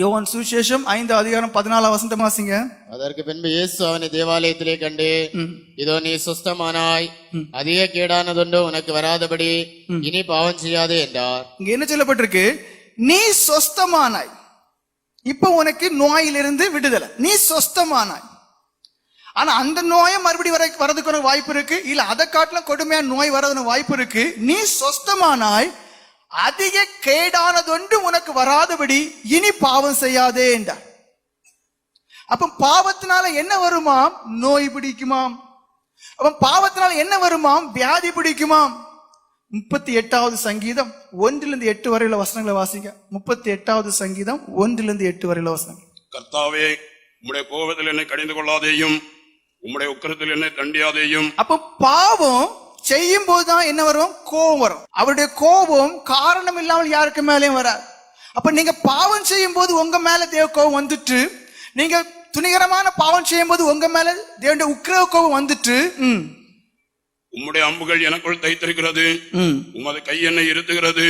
யோவான் சுவிசேஷம் ஐந்து அதிகாரம் பதினாலாம் வசந்தம் வாசிங்க. அதற்கு பின்பு இயேசு அவனை தேவாலயத்திலே கண்டு. இதோ நீ சுஸ்தமானாய் அதிக கேடானதுண்டோ உனக்கு வராதபடி இனி பாவம் செய்யாதே என்றார். இங்க என்ன சொல்லப்பட்டிருக்கு? நீ சொஸ்தமானாய். இப்ப உனக்கு நோயிலிருந்து விடுதலை. நீ சொஸ்தமானாய். ஆனா அந்த நோயை மறுபடியும் வர வரதுக்கு ஒரு வாய்ப்பு இருக்கு. இல்ல அதை காட்டிலும் கொடுமையான நோய் வரதுன்னு வாய்ப்பு இருக்கு. நீ சொஸ்தமானாய் அதிக கேடானதொன்று உனக்கு வராதபடி இனி பாவம் செய்யாதே என்றார். அப்ப பாவத்தினால என்ன வருமாம்? நோய் பிடிக்குமாம். அப்ப பாவத்தினால என்ன வருமாம்? வியாதி பிடிக்குமாம். முப்பத்தி எட்டாவது சங்கீதம் ஒன்றிலிருந்து எட்டு வரையில வசனங்களை வாசிங்க. முப்பத்தி எட்டாவது சங்கீதம் ஒன்றிலிருந்து எட்டு வரையில வசனங்கள். கர்த்தாவே உம்முடைய கோபத்தில் என்னை கடிந்து கொள்ளாதேயும் உம்முடைய உக்கரத்தில் என்னை தண்டியாதேயும். அப்ப பாவம் செய்யும் போதுதான் என்ன வரும்? கோபம் வரும். அவருடைய கோபம் காரணம் இல்லாமல் யாருக்கு மேலேயும் வராது. அப்ப நீங்க பாவம் செய்யும் போது உங்க மேல தேவ கோபம் வந்துட்டு நீங்க துணிகரமான பாவம் செய்யும் போது உங்க மேல தேவனுடைய உக்கிரவ கோபம் வந்துட்டு உம்முடைய அம்புகள் எனக்குள் தைத்திருக்கிறது. உமது கை என்னை இருத்துகிறது.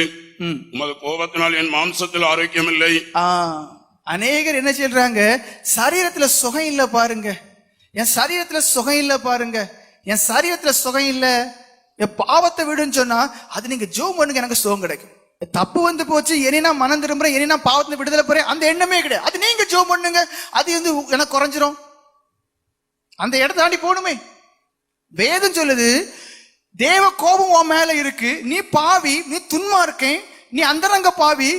உமது கோபத்தினால் என் மாம்சத்தில் ஆரோக்கியமில்லை. ஆ, அநேகர் என்ன சொல்றாங்க சரீரத்துல சுகம் இல்ல பாருங்க. என் சரீரத்துல சுகம் இல்ல பாருங்க. என் சரீரத்துல சுகம் இல்ல. என் பாவத்தை விடுன்னு சொன்னா அது நீங்க ஜோம் பண்ணுங்க எனக்கு சுகம் கிடைக்கும். தப்பு வந்து போச்சு இனி நான் மனம் திரும்புறேன் இனி நான் விடுதலை போறேன் அந்த எண்ணமே கிடையாது. அது நீங்க ஜோம் பண்ணுங்க அது வந்து எனக்கு குறைஞ்சிரும். அந்த இடத்த தாண்டி போகணுமே. வேதம் சொல்லுது தேவ கோபம் உன் மேல இருக்கு நீ பாவி நீ துன்மா இருக்கேன் நீ அந்தரங்க பாவி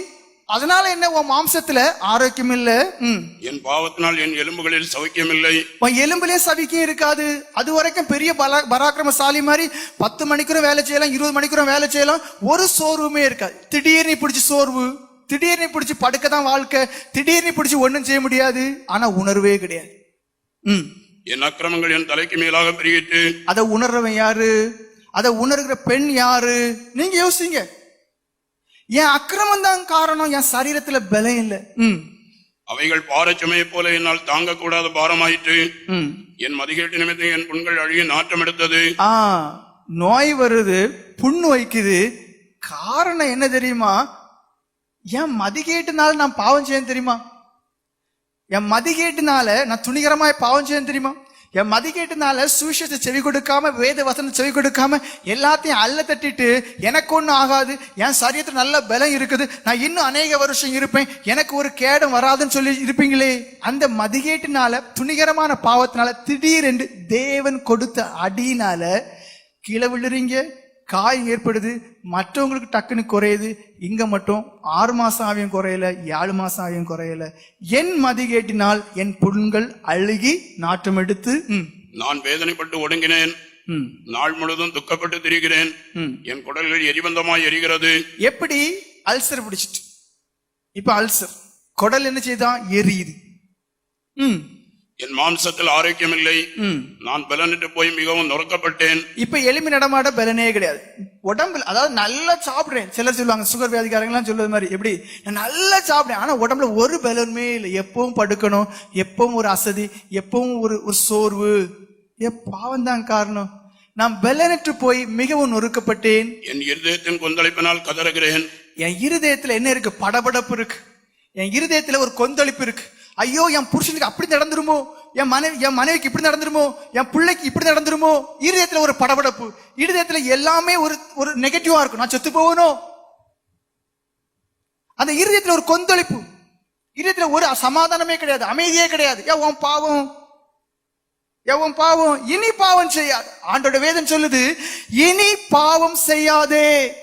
அதனால என்ன உன் மாம்சத்துல ஆரோக்கியம் இல்ல? ம். என் பாவத்தினால் என் எலும்புகளில் சௌக்கியமில்லை உன் எலும்புலயே சவிக்கும் இருக்காது. அது வரைக்கும் பெரிய பலா பராக்கிரமசாலி மாதிரி பத்து மணிக்கூறும் வேலை செய்யலாம் இருபது மணிக்கூறும் வேலை செய்யலாம். ஒரு சோர்வுமே இருக்காது. திடீர்னு பிடிச்சி சோர்வு திடீர்னு பிடிச்சி படுக்க தான் வாழ்க்கை திடீர்னு பிடிச்சி ஒண்ணும் செய்ய முடியாது. ஆனா உணர்வே கிடையாது. ம். என் அக்கிரமங்கள் என் தலைக்கு மேலாக பெருகிட்டு. அதை உணர்றவன் யாரு? அதை உணர்கிற பெண் யாரு? நீங்க யோசிங்க. என் அக்கிரமம் தான் காரணம். என் சரீரத்துல பலம் இல்ல. ம். அவைகள் பாரச்சுமையைப் போல என்னால் தாங்கக்கூடாத பாரமாயிற்று. ம். என் மதிகேட்டு நிமித்தம் என் புண்கள் அழுகி நாட்டம் எடுத்தது ஆ நோய் வருது புண்ணு வைக்குது. காரணம் என்ன தெரியுமா? என் மதிகேட்டுனால நான் பாவம் செய்யணும் தெரியுமா? என் மதிகேட்டுனால நான் துணிகரமாய் பாவம் செய்யணும் தெரியுமா? என் மதிகேட்டுனால சுவிசேஷத்தை செவி கொடுக்காம வேத வசனம் செவி கொடுக்காம எல்லாத்தையும் அல்ல தட்டிட்டு எனக்கு ஒன்றும் ஆகாது என் சரியத்தில் நல்ல பலம் இருக்குது நான் இன்னும் அநேக வருஷம் இருப்பேன் எனக்கு ஒரு கேடம் வராதுன்னு சொல்லி இருப்பீங்களே. அந்த மதிகேட்டினால துணிகரமான பாவத்தினால திடீரென்று தேவன் கொடுத்த அடியினால கீழே விழுறீங்க காயம் ஏற்படுது மற்றவங்களுக்கு டக்குன்னு குறையுது இங்க மட்டும் ஆறு மாசம் ஆவியம் குறையல ஏழு மாசம் ஆவியம் குறையல. என் மதிகேட்டினால் என் புண்கள் அழுகி நாட்டம் எடுத்து நான் வேதனைப்பட்டு ஒடுங்கினேன். நாள் முழுதும் துக்கப்பட்டு திரிகிறேன். என் குடல்கள் எரிபந்தமாய் எரிகிறது. எப்படி? அல்சர் பிடிச்சிட்டு. இப்ப அல்சர். குடல் என்ன செய்தான் எரியுது. ம், என் மாம்சத்தில் ஆரோக்கியமில்லை. ம். நான் பலனிட்டு போய் மிகவும் நொறுக்கப்பட்டேன். இப்ப எலும்பி நடமாட பலனே கிடையாது. உடம்புல அதாவது நல்லா சாப்பிடுறேன். சிலர் சொல்லுவாங்க சுகர் வியாதிக்காரங்களாம் சொல்றது மாதிரி எப்படி? நான் நல்லா சாப்பிடுறேன். ஆனா உடம்புல ஒரு பலனுமே இல்லை. எப்பவும் படுக்கணும் எப்பவும் ஒரு அசதி எப்பவும் ஒரு ஒரு சோர்வு. ஏ பாவம் தான் காரணம். நான் பலனற்று போய் மிகவும் நொறுக்கப்பட்டேன். என் இருதயத்தின் கொந்தளிப்பினால் கதறுகிறேன். என் இருதயத்துல என்ன இருக்கு? படபடப்பு இருக்கு. என் இருதயத்துல ஒரு கொந்தளிப்பு இருக்கு. ஐயோ என் புருஷனுக்கு அப்படி நடந்துருமோ? என் மனைவி என் மனைவிக்கு இப்படி நடந்துருமோ? என் பிள்ளைக்கு இப்படி நடந்துருமோ? இருதயத்தில் ஒரு படபடப்பு. இருதயத்தில் எல்லாமே ஒரு ஒரு நெகட்டிவா இருக்கும். நான் செத்து போகணும். அந்த இருதயத்தில் ஒரு கொந்தளிப்பு. இருதயத்தில் ஒரு சமாதானமே கிடையாது. அமைதியே கிடையாது. எவன் பாவம். எவன் பாவம். இனி பாவம் செய்யாது. ஆண்டோட வேதம் சொல்லுது இனி பாவம் செய்யாதே.